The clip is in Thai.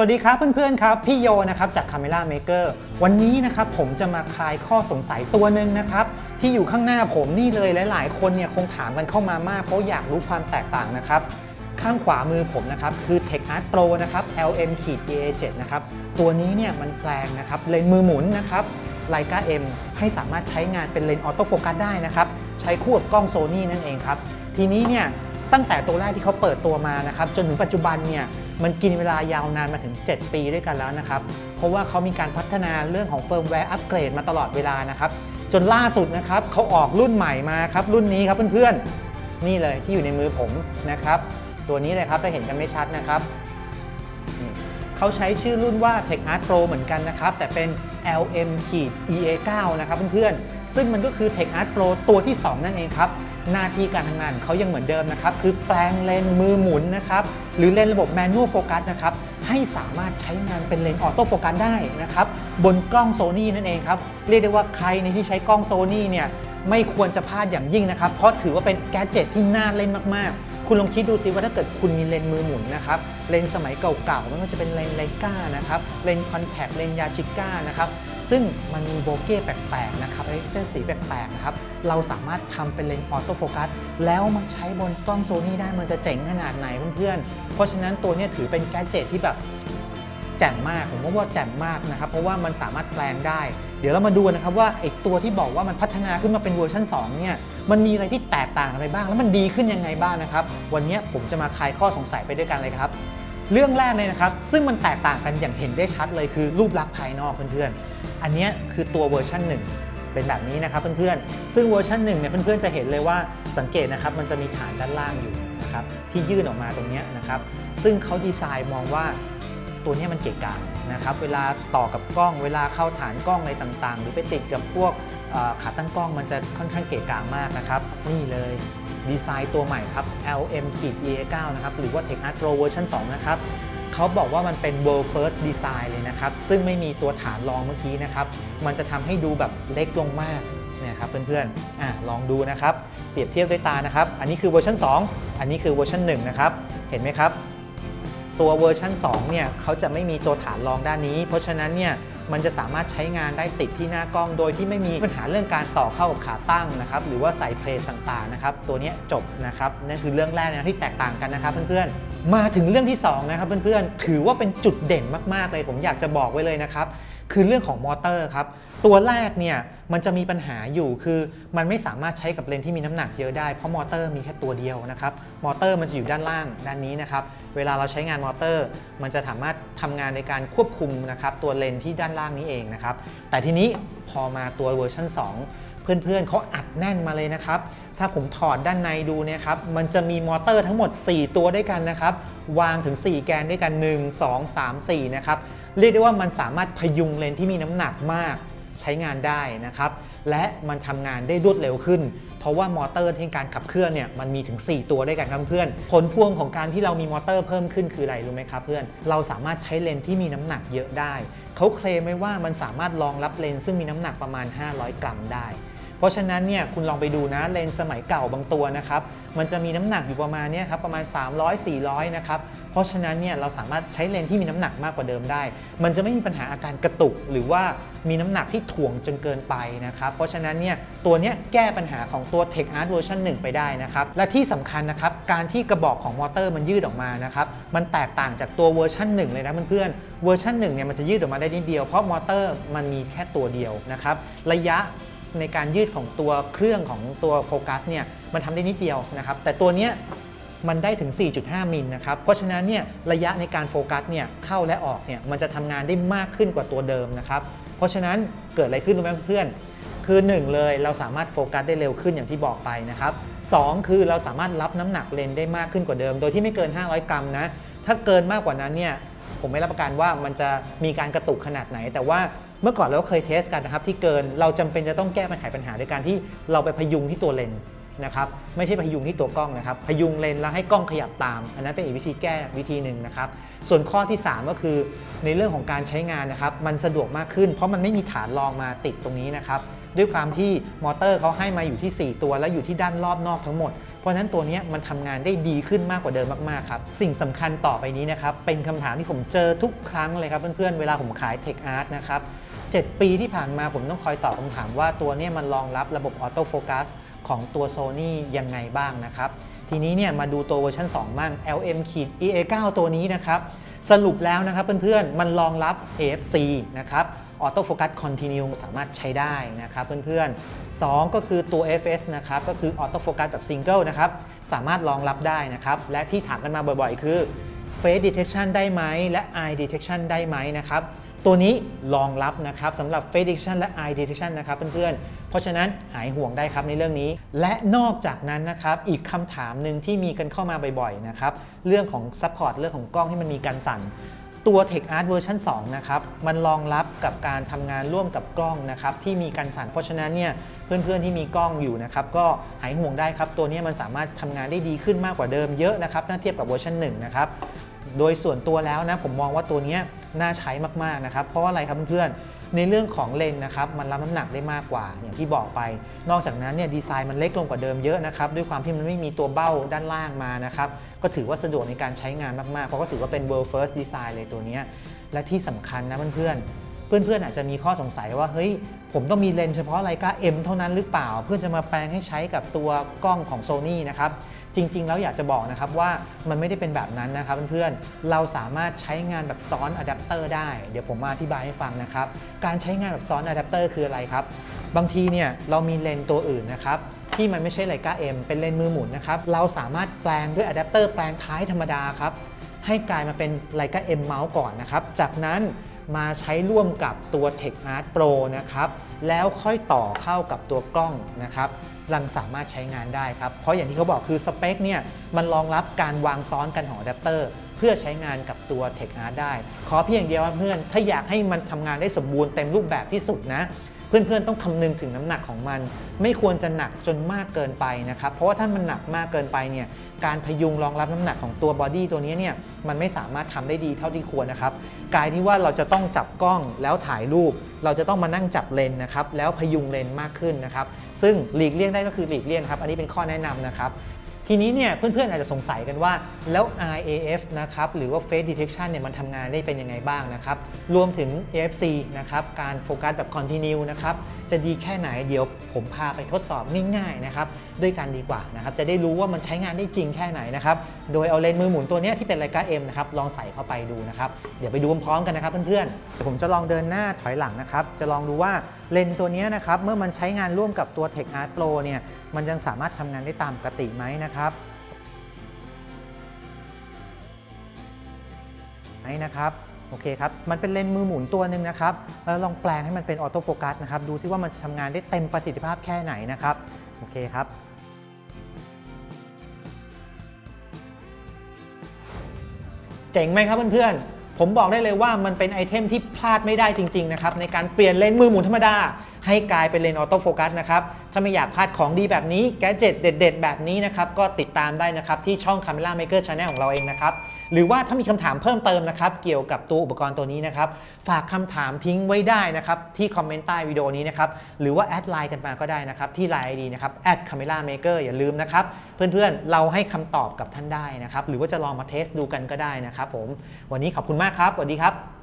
วัสดีครับเพื่อนๆครับพี่โยนะครับจาก Camera Maker วันนี้นะครับผมจะมาคลายข้อสงสัยตัวหนึ่งนะครับที่อยู่ข้างหน้าผมนี่เลยหลาย ๆ คนเนี่ยคงถามกันเข้ามามากเพราะอยากรู้ความแตกต่างนะครับข้างขวามือผมนะครับคือ Tech Art Pro นะครับ LM EA7 นะครับตัวนี้เนี่ยมันแปลงนะครับเลนส์มือหมุนนะครับ Leica M ให้สามารถใช้งานเป็นเลนส์ออโต้โฟกัสได้นะครับใช้คู่กับกล้องโซนี่นั่นเองครับทีนี้เนี่ยตั้งแต่ตัวแรกที่เขาเปิดตัวมานะครับจนถึงปัจจุบันเนี่ย มันกินเวลายาวนานมาถึง 7 ปีด้วยกันแล้วนะครับ เพราะว่าเขามีการพัฒนาเรื่องของเฟิร์มแวร์อัปเกรดมาตลอดเวลานะครับ จนล่าสุดนะครับเขาออกรุ่นใหม่มาครับ รุ่นนี้ครับเพื่อนๆ นี่เลยที่อยู่ในมือผมนะครับ ตัวนี้เลยครับจะเห็นกันไม่ชัดนะครับเขาใช้ชื่อรุ่นว่า Tech Art Pro เหมือนกันนะครับ แต่เป็น LM EA9 นะครับเพื่อนๆ ซึ่งมันก็คือ Tech Art Pro ตัวที่ 2 นั่นเองครับ หน้าที่การทำงานเขายังเหมือนเดิมนะครับ คือแปลงเลนส์มือหมุนนะครับ หรือเลนส์ระบบ Manual Focus นะครับ ให้สามารถใช้งานเป็นเลนส์ออโต้โฟกัสได้นะครับ บนกล้อง Sony นั่นเองครับ เรียกได้ว่าใครในที่ใช้กล้อง Sony เนี่ยไม่ควรจะพลาดอย่างยิ่งนะครับ เพราะถือว่าเป็นแกดเจตที่น่าเล่นมากๆ คุณลองคิดดูซิว่าถ้าเกิดคุณมีเลนส์มือหมุนนะครับ เลนส์สมัยเก่าๆไม่ว่าจะเป็นเลนส์ไลกานะครับ เลนส์คอนแทคเลนส์ยาชิก้านะครับ ซึ่งมันมีโบเก้แปลกๆนะครับอะเป็นสีแปลกๆนะครับเราสามารถทำเป็นเลนส์ออโต้โฟกัสแล้วมาใช้บนกล้องโซนี่ได้มันจะเจ๋งขนาดไหนเพื่อนๆ เพราะฉะนั้นตัวนี้ถือเป็นแกดเจตที่แบบแจ่มมากผมว่าว่าแจ่มมากนะครับเพราะว่ามันสามารถแปลงได้ เดี๋ยวเรามาดูนะครับว่าไอ้ตัวที่บอกว่ามันพัฒนาขึ้นมาเป็นเวอร์ชัน2เนี่ยมันมีอะไรที่แตกต่างกันไปบ้าง แล้วมันดีขึ้นยังไงบ้างนะครับ วันนี้ผมจะมาคลายข้อสงสัยไปด้วยกันเลยครับ เรื่องแรกเลยนะครับ ซึ่งมันแตกต่างกันอย่างเห็นได้ชัดเลยคือรูปลักษณ์ภายนอกเพื่อนๆ อันนี้คือตัวเวอร์ชันหนึ่งเป็นแบบนี้นะครับเพื่อนๆ ซึ่งเวอร์ชันหนึ่งเนี่ยเพื่อนๆจะเห็นเลยว่าสังเกตนะครับมันจะมีฐานด้านล่างอยู่นะครับที่ยื่นออกมาตรงนี้นะครับ ซึ่งเขาดีไซน์มองว่าตัวนี้มันเกะกะ นะครับเวลาต่อกับกล้อง เวลาเข้าฐานกล้องอะไรต่างๆ หรือไปติดกับพวกขาตั้งกล้องมันจะค่อนข้างเกะกะมากนะครับ นี่เลยดีไซน์ตัวใหม่ครับ LM EA9 นะครับหรือว่า Tech Art Pro เวอร์ชัน2นะครับเขาบอกว่ามันเป็น world first design เลยนะครับ ซึ่งไม่มีตัวฐานรองเมื่อกี้นะครับ มันจะทำให้ดูแบบเล็กลงมากเนี่ยครับเพื่อนๆอลองดูนะครับ เปรียบเทียบด้วยตานะครับ อันนี้คือเวอร์ชัน2 อันนี้คือเวอร์ชัน1นะครับ เห็นไหมครับ ตัวเวอร์ชัน2เนี่ยเขาจะไม่มีตัวฐานรองด้านนี้ เพราะฉะนั้นเนี่ยมันจะสามารถใช้งานได้ติดที่หน้ากล้องโดยที่ไม่มีปัญหาเรื่องการต่อเข้ากับขาตั้งนะครับหรือว่าใส่เพลทต่างๆนะครับตัวนี้จบนะครับนั่นคือเรื่องแรกนะที่แตกต่างกันนะครับเพื่อนๆมาถึงเรื่องที่สองนะครับเพื่อนๆถือว่าเป็นจุดเด่นมากๆเลยผมอยากจะบอกไว้เลยนะครับ คือเรื่องของมอเตอร์ครับ ตัวแรกเนี่ยมันจะมีปัญหาอยู่คือมันไม่สามารถใช้กับเลนที่มีน้ำหนักเยอะได้เพราะมอเตอร์มีแค่ตัวเดียวนะครับมอเตอร์มันจะอยู่ด้านล่างด้านนี้นะครับเวลาเราใช้งานมอเตอร์ มันจะสามารถทำงานในการควบคุมนะครับตัวเลนที่ด้านล่างนี้เองนะครับแต่ทีนี้พอมาตัวเวอร์ชัน2 เพื่อนๆเขาอัดแน่นมาเลยนะครับ ถ้าผมถอดด้านในดูเนี่ยครับ มันจะมีมอเตอร์ทั้งหมด 4 ตัวด้วยกันนะครับ วางถึง 4 แกนด้วยกัน 1 2 3 4 นะครับ เรียกได้ว่ามันสามารถพยุงเลนที่มีน้ำหนักมากใช้งานได้นะครับ และมันทำงานได้รวดเร็วขึ้น เพราะว่ามอเตอร์ที่การขับเคลื่อนเนี่ยมันมีถึง 4 ตัวด้วยกันครับเพื่อน ผลพวงของการที่เรามีมอเตอร์เพิ่มขึ้นคืออะไรรู้ไหมครับเพื่อน เราสามารถใช้เลนที่มีน้ำหนักเยอะได้ เขาเคลมไว้ว่ามันสามารถรองรับเลนซึ่งมีน้ำหนักประมาณ 500 กรัมได้ เพราะฉะนั้นเนี่ยคุณลองไปดูนะเลนส์สมัยเก่าบางตัวนะครับมันจะมีน้ำหนักอยู่ประมาณเนี้ยครับประมาณ 300 400 นะครับเพราะฉะนั้นเนี่ยเราสามารถใช้เลนส์ที่มีน้ำหนักมากกว่าเดิมได้ มันจะไม่มีปัญหาอาการกระตุก หรือว่ามีน้ำหนักที่ถ่วงจนเกินไปนะครับเพราะฉะนั้นเนี่ยตัวนี้แก้ปัญหาของตัว Tech Art เวอร์ชัน1ไปได้นะครับและที่สำคัญนะครับการที่กระบอกของมอเตอร์มันยืดออกมานะครับมันแตกต่างจากตัวเวอร์ชัน1 เลยนะเพื่อนๆเวอร์ชัน1เนี่ยมันจะยืดออกมาได้นิดเดียวเพราะมอเตอร์มันมีแค่ตัวเดียวนะครับระยะ ในการยืดของตัวเครื่องของตัวโฟกัสเนี่ยมันทำได้นิดเดียวนะครับ แต่ตัวเนี้ยมันได้ถึง 4.5 มิลนะครับ เพราะฉะนั้นเนี่ยระยะในการโฟกัสเนี่ยเข้าและออกเนี่ยมันจะทำงานได้มากขึ้นกว่าตัวเดิมนะครับ เพราะฉะนั้นเกิดอะไรขึ้นรู้ไหมเพื่อน คือ 1 เลยเราสามารถโฟกัสได้เร็วขึ้นอย่างที่บอกไปนะครับสองคือเราสามารถรับน้ำหนักเลนได้มากขึ้นกว่าเดิม โดยที่ไม่เกิน 500 กรัมนะ ถ้าเกินมากกว่านั้นเนี่ยผมไม่รับประกันว่ามันจะมีการกระตุกขนาดไหน แต่ว่า เมื่อก่อนเราก็เคยเทสกันนะครับที่เกินเราจำเป็นจะต้องแก้ปัญหาปัญหาด้วยการที่เราไปพยุงที่ตัวเลนส์นะครับไม่ใช่พยุงที่ตัวกล้องนะครับ พยุงเลนแล้วให้กล้องขยับตาม อันนั้นเป็นอีกวิธีแก้วิธีหนึ่งนะครับ ส่วนข้อที่ 3 ก็คือในเรื่องของการใช้งานนะครับ มันสะดวกมากขึ้น เพราะมันไม่มีฐานรองมาติดตรงนี้นะครับด้วยความที่มอเตอร์เขาให้มาอยู่ที่ 4 ตัว และอยู่ที่ด้านรอบนอกทั้งหมด เพราะฉะนั้นตัวนี้มันทำงานได้ดีขึ้นมากกว่าเดิมมากๆครับ สิ่งสำคัญต่อไปนี้นะครับ เป็นคำถามที่ผมเจอทุกครั้งเลยครับเพื่อนๆ เวลาผมขาย Tech Art นะครับ 7 ปีที่ผ่านมาผมต้องคอยตอบคำถามว่าตัวนี้มันรองรับระบบออโต้โฟกัสของตัว Sony ยังไงบ้างนะครับ ทีนี้เนี่ยมาดูตัวเวอร์ชัน2บ้าง LM EA9 ตัวนี้นะครับ สรุปแล้วนะครับเพื่อนๆ มันรองรับ AFC นะครับออโต้โฟกัสคอนติเนียสามารถใช้ได้นะครับเพื่อนๆ 2 ก็คือตัว FS นะครับก็คือออโต้โฟกัสแบบซิงเกิลนะครับสามารถรองรับได้นะครับและที่ถามกันมาบ่อยๆ คือ Face Detection ได้ไหมและ Eye Detection ได้ไหมนะครับ ตัวนี้รองรับนะครับสำหรับ Face Detection และ Eye Detection นะครับเพื่อนๆ เพราะฉะนั้นหายห่วงได้ครับในเรื่องนี้ และนอกจากนั้นนะครับอีกคำถามหนึ่งที่มีกันเข้ามาบ่อยๆนะครับเรื่องของ Support เรื่องของกล้องที่มันมีการสั่น ตัว Tech Art เวอร์ชัน2นะครับมันรองรับกับการทำงานร่วมกับกล้องนะครับที่มีการสั่นเพราะฉะนั้นเนี่ยเพื่อนๆที่มีกล้องอยู่นะครับก็หายห่วงได้ครับตัวนี้มันสามารถทำงานได้ดีขึ้นมากกว่าเดิมเยอะนะครับถ้าเทียบกับเวอร์ชัน1นะครับโดยส่วนตัวแล้วนะผมมองว่าตัวนี้ น่าใช้มากๆนะครับ เพราะว่าอะไรครับเพื่อนๆ ในเรื่องของเลนนะครับ มันรับน้ำหนักได้มากกว่า อย่างที่บอกไป นอกจากนั้นเนี่ยดีไซน์มันเล็กลงกว่าเดิมเยอะนะครับ ด้วยความที่มันไม่มีตัวเบ้าด้านล่างมานะครับ ก็ถือว่าสะดวกในการใช้งานมากๆ เพราะก็ถือว่าเป็น world first design เลยตัวนี้ และที่สำคัญนะเพื่อนๆ เพื่อนๆอาจจะมีข้อสงสัยว่าเฮ้ยผมต้องมีเลนส์เฉพาะไลกา M เท่านั้นหรือเปล่า เพื่อจะมาแปลงให้ใช้กับตัวกล้องของ Sony นะครับจริง ๆ แล้วอยากจะบอกนะครับว่ามันไม่ได้เป็นแบบนั้นนะครับเพื่อนๆเราสามารถใช้งานแบบซ้อนอะแดปเตอร์ได้ เดี๋ยวผมมาอธิบายให้ฟังนะครับการใช้งานแบบซ้อนอะแดปเตอร์คืออะไรครับบางทีเนี่ยเรามีเลนส์ตัวอื่นนะครับที่มันไม่ใช่ไลกา M เป็นเลนส์มือหมุนนะครับเราสามารถแปลงด้วยอะแดปเตอร์แปลงท้ายธรรมดาครับให้กลายมาเป็นไลกา M เมาส์ก่อนนะครับจากนั้น มาใช้ร่วมกับตัว Tech Art Pro นะครับแล้วค่อยต่อเข้ากับตัวกล้องนะครับรังสามารถใช้งานได้ครับ เพราะอย่างที่เขาบอกคือสเปคเนี่ยมันรองรับการวางซ้อนกันของอะแดปเตอร์เพื่อใช้งานกับตัว Tech Art ได้ ขอเพียงเดียวเพื่อนถ้าอยากให้มันทำงานได้สมบูรณ์เต็มรูปแบบที่สุดนะ เพื่อนๆต้องคำนึงถึงน้ำหนักของมัน ไม่ควรจะหนักจนมากเกินไปนะครับ เพราะว่าถ้ามันหนักมากเกินไปเนี่ยการพยุงรองรับน้ำหนักของตัวบอดี้ตัวนี้เนี่ยมันไม่สามารถทำได้ดีเท่าที่ควรนะครับกลายที่ว่าเราจะต้องจับกล้องแล้วถ่ายรูป เราจะต้องมานั่งจับเลนนะครับแล้วพยุงเลนมากขึ้นนะครับ ซึ่งหลีกเลี่ยงได้ก็คือหลีกเลี่ยงครับ อันนี้เป็นข้อแนะนำนะครับ ทีนี้เนี่ยเพื่อนๆอาจจะสงสัยกันว่าแล้ว RAF นะครับหรือว่า Face Detection เนี่ยมันทำงานได้เป็นยังไงบ้างนะครับรวมถึง AFC นะครับการโฟกัสแบบ Continue นะครับจะดีแค่ไหนเดี๋ยวผมพาไปทดสอบง่ายๆนะครับด้วยกันดีกว่านะครับจะได้รู้ว่ามันใช้งานได้จริงแค่ไหนนะครับโดยเอาเลนส์มือหมุนตัวนี้ที่เป็นไลกา M นะครับลองใส่เข้าไปดูนะครับเดี๋ยวไปดูพร้อมๆกันนะครับเพื่อนๆผมจะลองเดินหน้าถอยหลังนะครับจะลองดูว่า เลนตัวนี้นะครับเมื่อมันใช้งานร่วมกับตัว Tech Art Pro เนี่ยมันยังสามารถทำงานได้ตามปกติไหมนะครับนะครับโอเคครับ มันเป็นเลนส์มือหมุนตัวหนึ่งนะครับแล้วลองแปลงให้มันเป็นออโต้โฟกัสนะครับ ดูซิว่ามันจะทำงานได้เต็มประสิทธิภาพแค่ไหนนะครับ โอเคครับ เจ๋งไหมครับเพื่อนๆ ผมบอกได้เลยว่ามันเป็นไอเทมที่พลาดไม่ได้จริงๆนะครับในการเปลี่ยนเลนส์มือหมุนธรรมดาให้กลายเป็นเลนส์ออโต้โฟกัสนะครับ ถ้าไม่อยากพลาดของดีแบบนี้ แกจิตเด็ด ๆ แบบนี้นะครับ ก็ติดตามได้นะครับที่ช่อง Camera Maker Channel ของเราเองนะครับ หรือว่าถ้ามีคำถามเพิ่มเติมนะครับ เกี่ยวกับตัวอุปกรณ์ตัวนี้นะครับ ฝากคำถามทิ้งไว้ได้นะครับ ที่คอมเมนต์ใต้วิดีโอนี้นะครับ หรือว่าแอดไลน์กันมาก็ได้นะครับ ที่ Line ID นะครับ @camera maker อย่าลืมนะครับ เพื่อนๆ เราให้คำตอบกับท่านได้นะครับ หรือว่าจะลองมาเทสดูกันก็ได้นะครับผม วันนี้ขอบคุณมากครับ สวัสดีครับ